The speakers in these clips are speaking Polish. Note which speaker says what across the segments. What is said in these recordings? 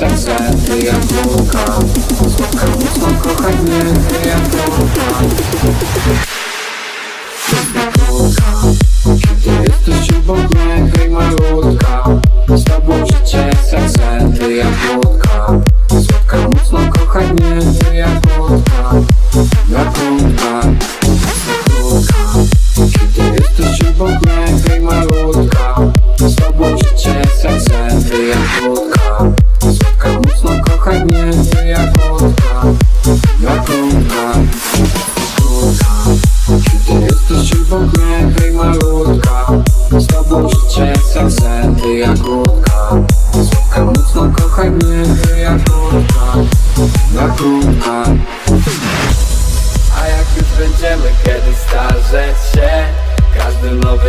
Speaker 1: серце, ти як булка Звука, звук кохання, ти
Speaker 2: як булка Ти відключу бомбе, ти марутка З тобою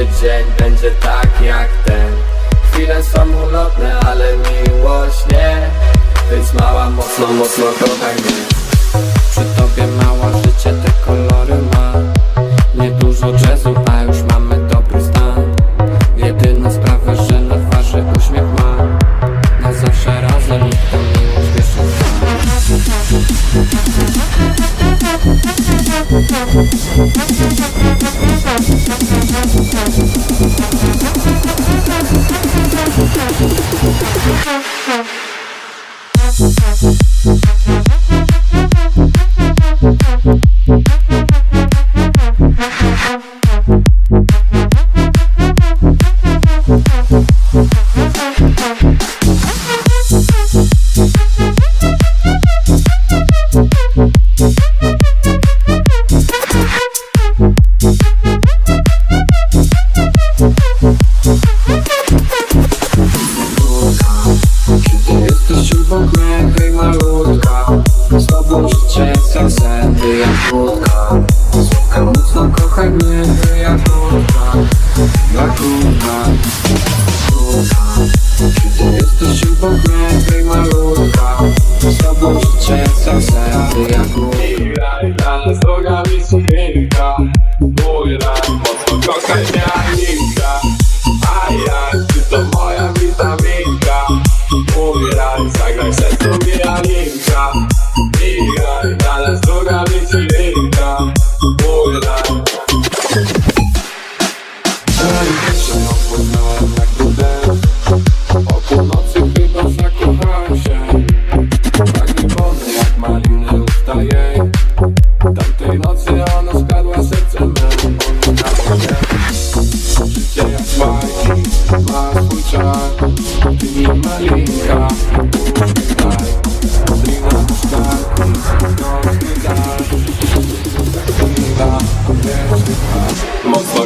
Speaker 2: Dzień będzie tak jak
Speaker 1: Oszczędzam zęby jak górę Rana z
Speaker 2: nogami sukienka Mój ran mocno kochać mianin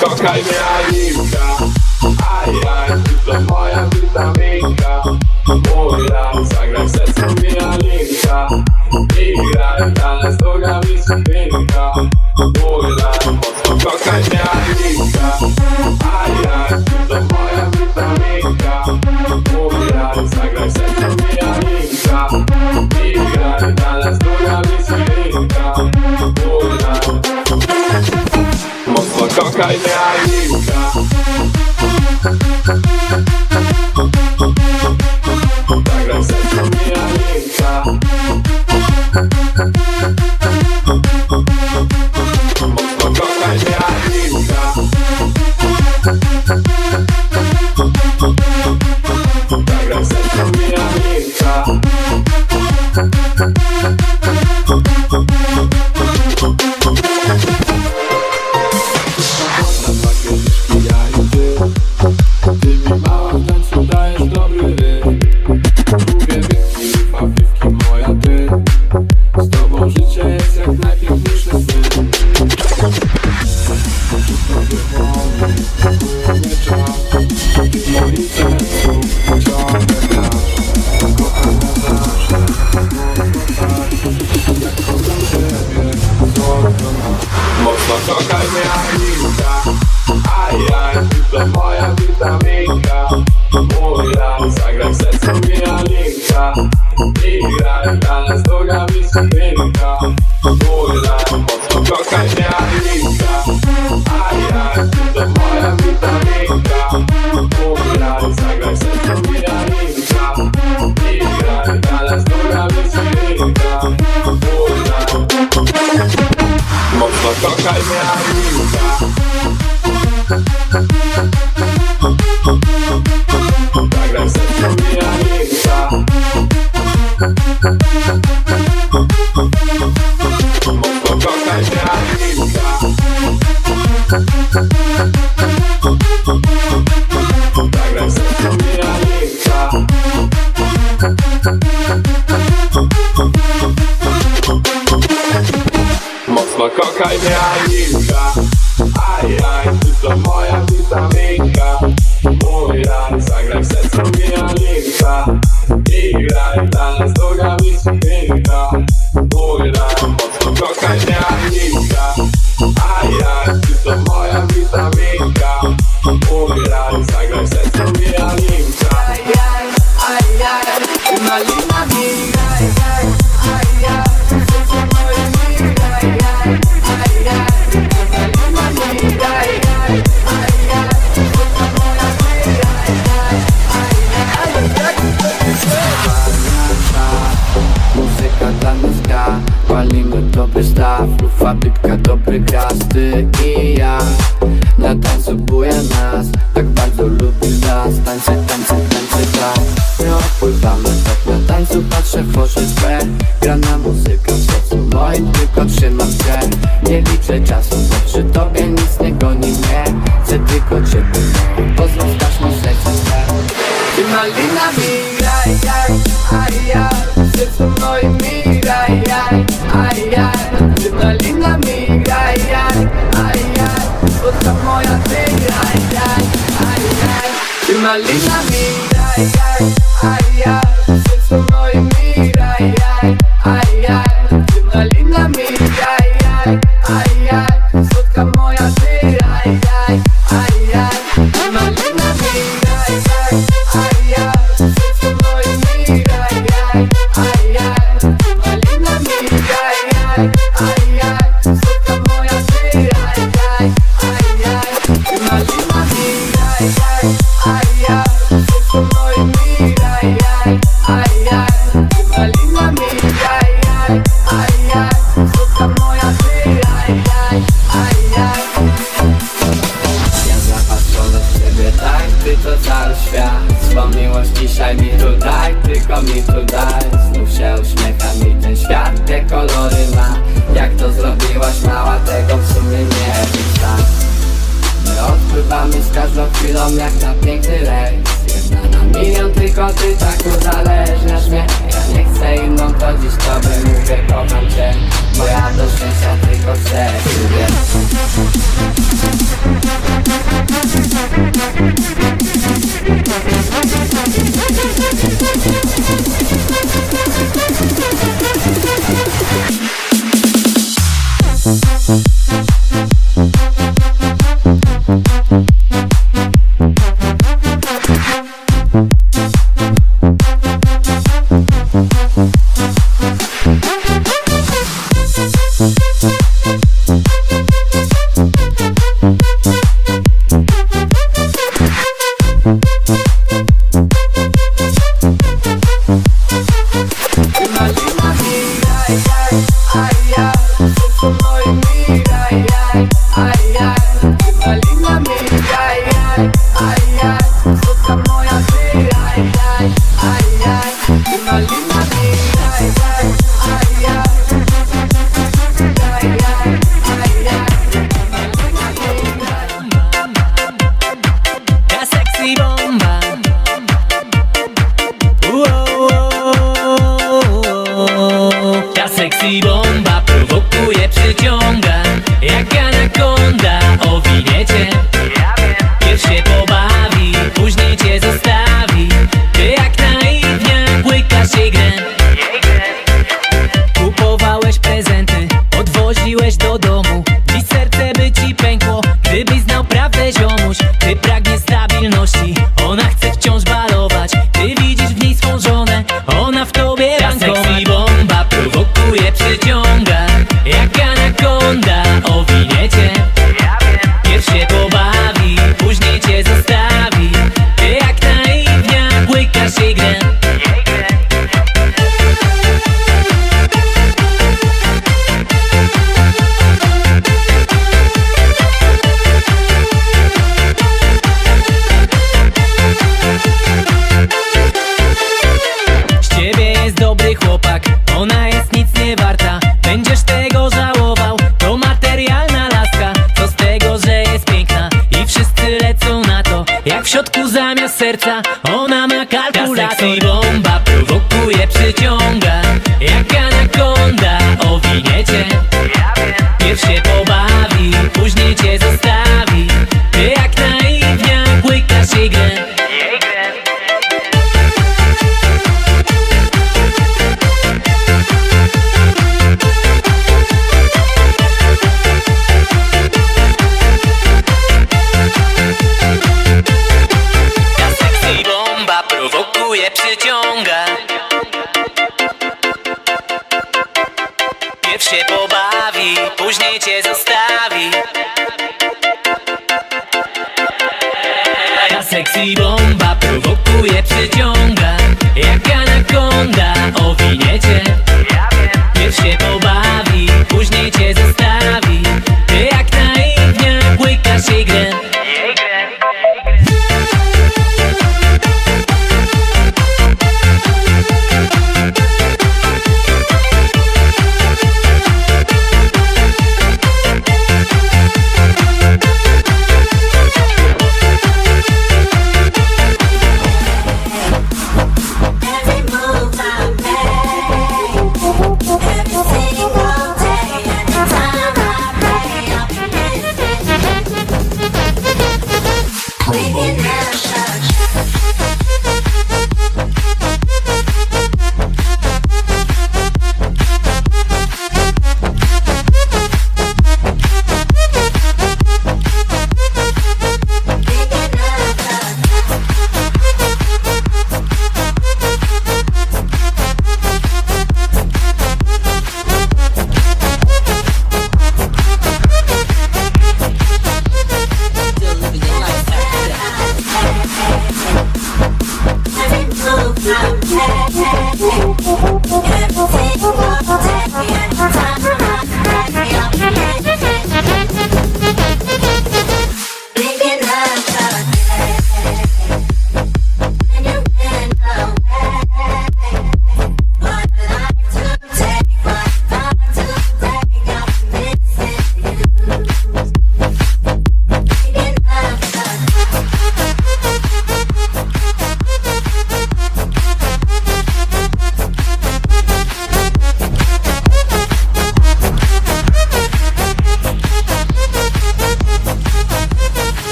Speaker 2: как
Speaker 1: хозяин. sky in the eye. the warline. a out Pływamy tak na
Speaker 2: tańcu, patrzę w oczy twe Gra na muzykę w sercu moim, tylko trzymam się. Nie liczę czasu, bo przy tobie nic nie goni mnie. Chcę tylko ciebie, poznać dasz mi serce swe. Ty malinami graj, jaj, aj, jaj. Serce moim mi graj, jaj, aj, jaj. Ty malinami graj, jaj, aj, jaj. Bo to moja ty graj, jaj, aj, jaj. Ty
Speaker 3: malinami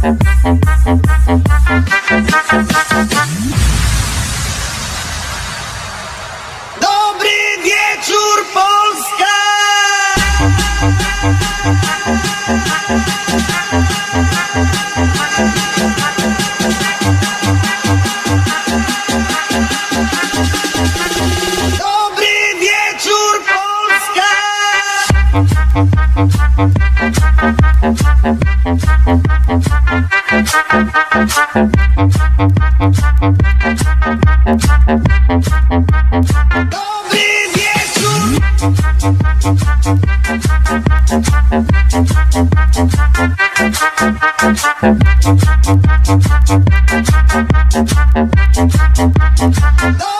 Speaker 3: Thank you.
Speaker 4: No!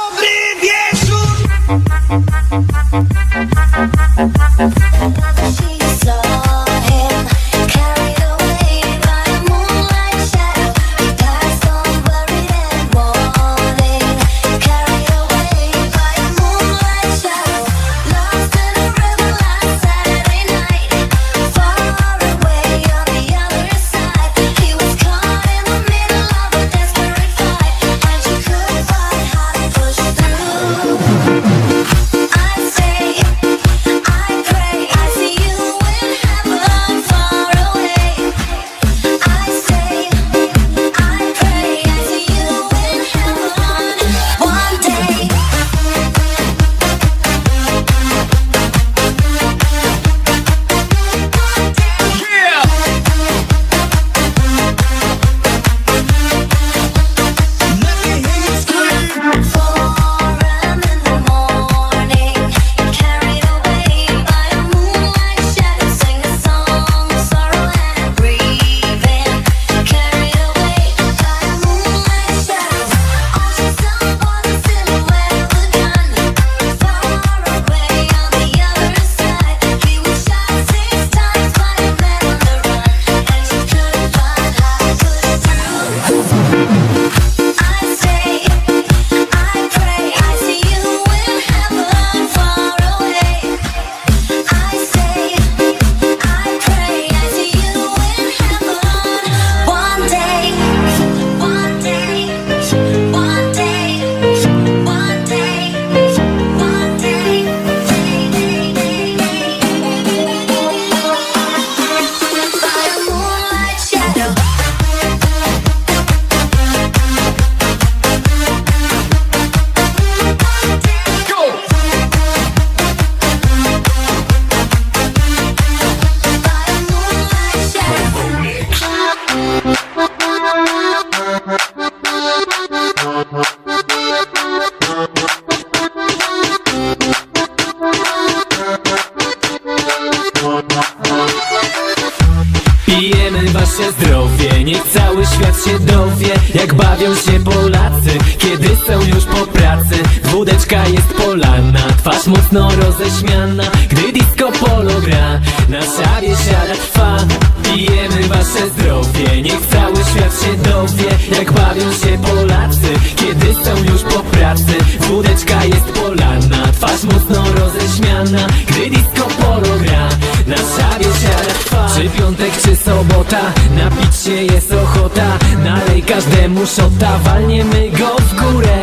Speaker 4: Wódeczka jest polana Twarz mocno roześmiana. Gdy disco polo gra Na szabie siada trwa Pijemy wasze zdrowie Niech cały świat się dowie. Jak bawią się Polacy Kiedy są już po pracy. Wódeczka jest polana Twarz mocno roześmiana. Gdy disco polo gra Na szabie siada trwa Czy piątek czy sobota Napić się jest ochota. Nalej każdemu szota Walniemy go w górę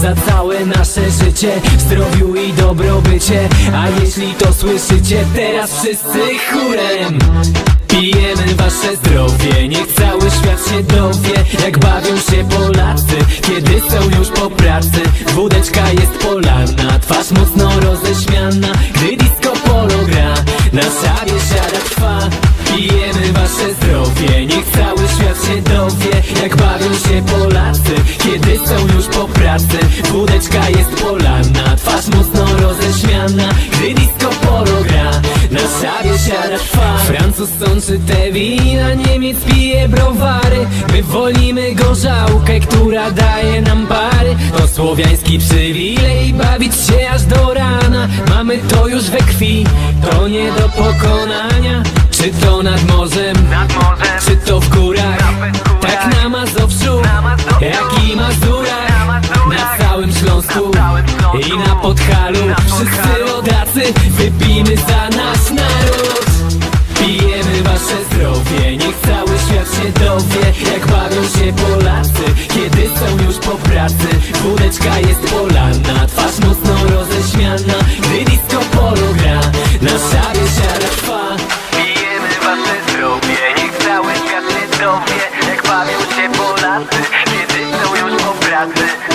Speaker 4: Za całe nasze życie zdrowiu i dobrobycie. A jeśli to słyszycie Teraz wszyscy chórem Pijemy wasze zdrowie. Niech cały świat się dowie Jak bawią się Polacy Kiedy są już po pracy. Wódeczka jest polana Twarz mocno roześmiana Gdy disco polo gra. Na szabie siada trwa Pijemy wasze zdrowie pracy Wódeczka jest polana Twarz mocno roześmiana Gdy disco polo gra Na szabie siada trwa Francuz sączy te wina Niemiec pije browary. My wolimy gorzałkę Która daje nam pary. To słowiański przywilej Bawić się aż do rana. Mamy to już we krwi To nie do pokonania. Czy to nad morzem? Czy to w górach? Tak na Mazowszu Jak i Mazurach. Na całym Śląsku. I na Podhalu Wszyscy rodacy Wypijmy za nasz naród. Pijemy wasze zdrowie Niech cały świat się dowie. Jak bawią się Polacy Kiedy są już po pracy. Wódeczka jest polana Twarz mocno roześmiana. Gdy disco polo gra Na szabie siada trwa
Speaker 5: Pijemy wasze zdrowie, niech cały świat się dowie. Jak bawią się Polacy, kiedy są już po pracy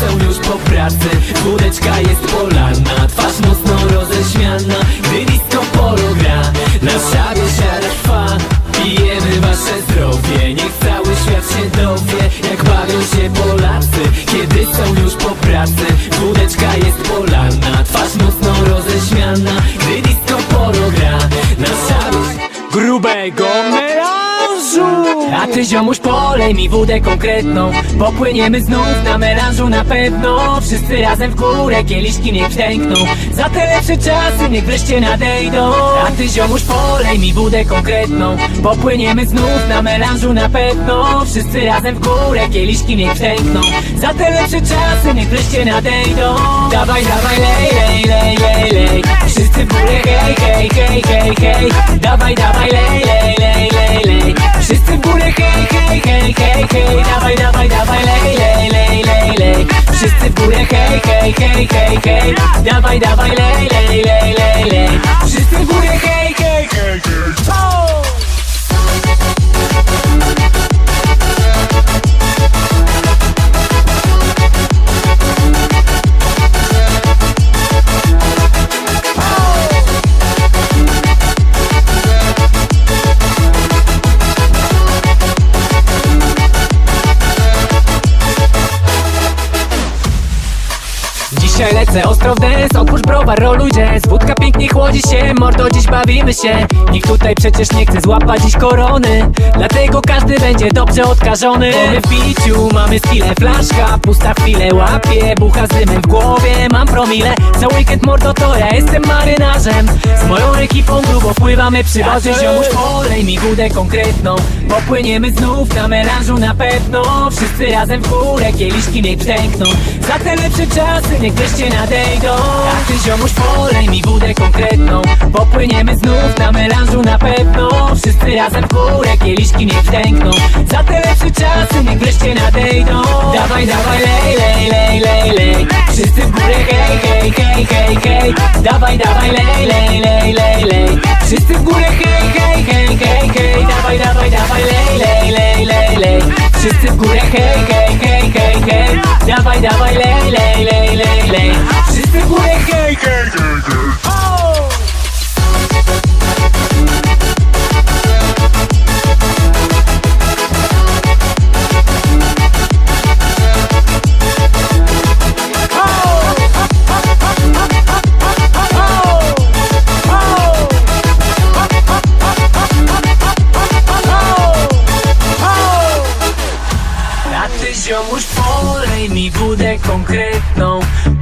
Speaker 4: Są już po pracy. Wódeczka jest polana Twarz mocno roześmiana Gdy disco polo gra Na szabie siada trwa. Pijemy wasze zdrowie Niech cały świat się dowie. Jak bawią się Polacy Kiedy są już po pracy. Wódeczka jest polana Twarz mocno roześmiana Gdy disco polo gra Na szabie grubego melanżu A ty ziomuś polej mi wódę konkretną. Popłyniemy znów na melanżu na pewno. Wszyscy razem w górę, kieliszki niech pękną Za te lepsze czasy niech wreszcie nadejdą. A ty ziomuś polej mi wódę konkretną. Popłyniemy znów na melanżu na pewno. Wszyscy razem w górę, kieliszki niech pękną Za te lepsze czasy niech wreszcie nadejdą. Dawaj, dawaj, lej, lej, lej, lej, lej. Wszyscy w górę, hej, hej, hej, hej, hej. Dawaj, dawaj, lej, lej, lej, lej, lej Wszyscy w górę, hej, hej, hej, hej, hej Dawaj, dawaj, dawaj, lej, lej, lej, lej, lej Wszyscy w górę, hej, hej, hej, hej, hej Dawaj, dawaj, lej, lej, lej, lej, lej Wszyscy w górę, hej, hej, hej, hej bawimy się. Nikt tutaj przecież nie chce złapać dziś korony. Dlatego każdy będzie dobrze odkażony. Bo my w piciu mamy skille, flaszka. Pusta chwilę łapie, bucha z dymem w głowie. Mam promile, za weekend mordo to ja jestem marynarzem. Z moją ekipą grubo pływamy przy wodzie Ziomuś polej mi wódę konkretną Popłyniemy znów na melanżu na pewno. Wszyscy razem w górę, kieliszki niech pękną Za te lepsze czasy niech wreszcie nadejdą. A ty ziomuś polej mi wódę konkretną Popłyniemy znów na melanżu na pewno Wszyscy razem w górę, kieliszki niech pękną Za te lepsze czasy niech wreszcie nadejdą Dawaj, dawaj, lej, lej, lej, lej, lej Wszyscy w górę, hej, hej, hej, hej, hej Dawaj, dawaj, lej, lej, lej, lej, lej Wszyscy w górę, hej, hej, hej, hej, hej Dawaj, dawaj, dawaj, lej, lej, lej, lej, lej Wszyscy w górę, hej, hej, hej, hej, hej Dawaj, dawaj, lej, lej, lej, lej, lej Wszyscy w górę, hej, hej, hej, hej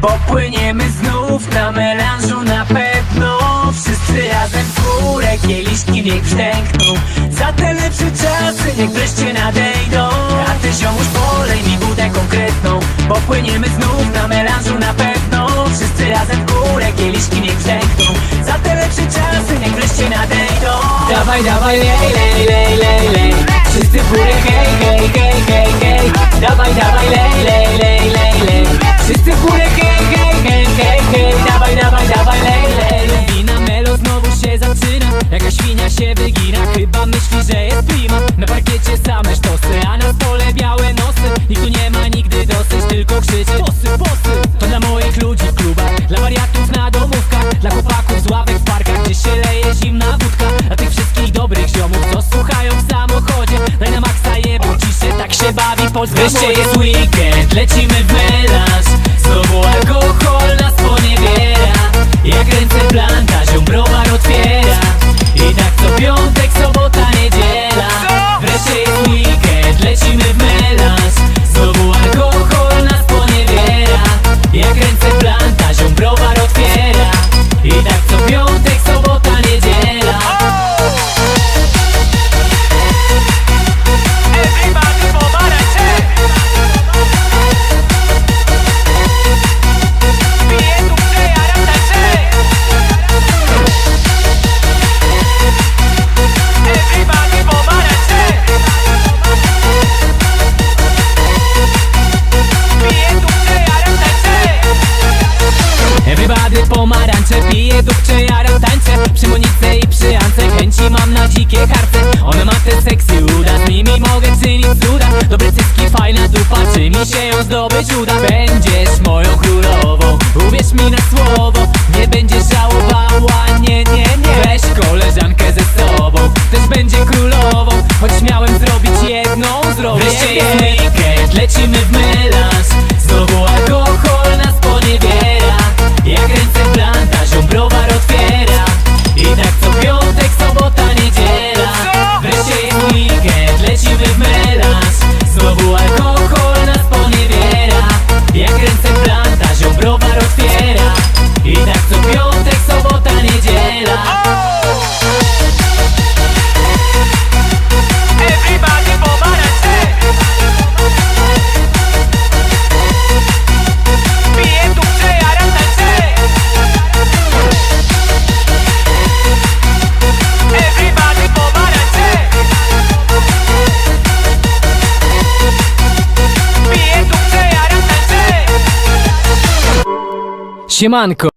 Speaker 4: Popłyniemy znów na melanżu na pewno. Wszyscy razem w górę, kieliszki niech brzdękną Za te lepsze czasy niech wreszcie nadejdą. A ty ziomuś polej mi budę konkretną. Popłyniemy znów na melanżu na pewno. Wszyscy razem w górę, kieliszki niech brzdękną Za te lepsze czasy niech wreszcie nadejdą. Dawaj, dawaj, lej, lej, lej, lej, lej. Wszyscy w górę, hej, hej, hej, hej, hej. Dawaj, dawaj, lej, lej, lej, lej, lej Wszyscy w górę, hej, hej, hej, hej, hej Dawaj, dawaj, dawaj, lej, lej, lej Wina melo znowu się zaczyna Jaka świnia się wygina. Chyba myśli, że jest prima. Na parkiecie same sztosy A na stole białe nosy. Nikt tu nie ma nigdy dosyć Tylko krzyczy Posy, posy To dla moich ludzi w klubach Dla wariatów na domówkach Dla chłopaków z ławek w parkach Gdzie się leje zimna wódka. Dla tych wszystkich dobrych ziomów Co słuchają w samochodzie. Daj na maksa jebą ciszę Tak się bawi. Polska Wreszcie jest weekend Lecimy w melanż mi się ją zdobyć uda. Będziesz moją królową Uwierz mi na słowo. Nie będziesz żałowała Nie, nie, nie. Weź koleżankę ze sobą Też będzie królową. Choć miałem zrobić jedną Zrobię Wreszcie jest weekend Lecimy w melanż Siemanko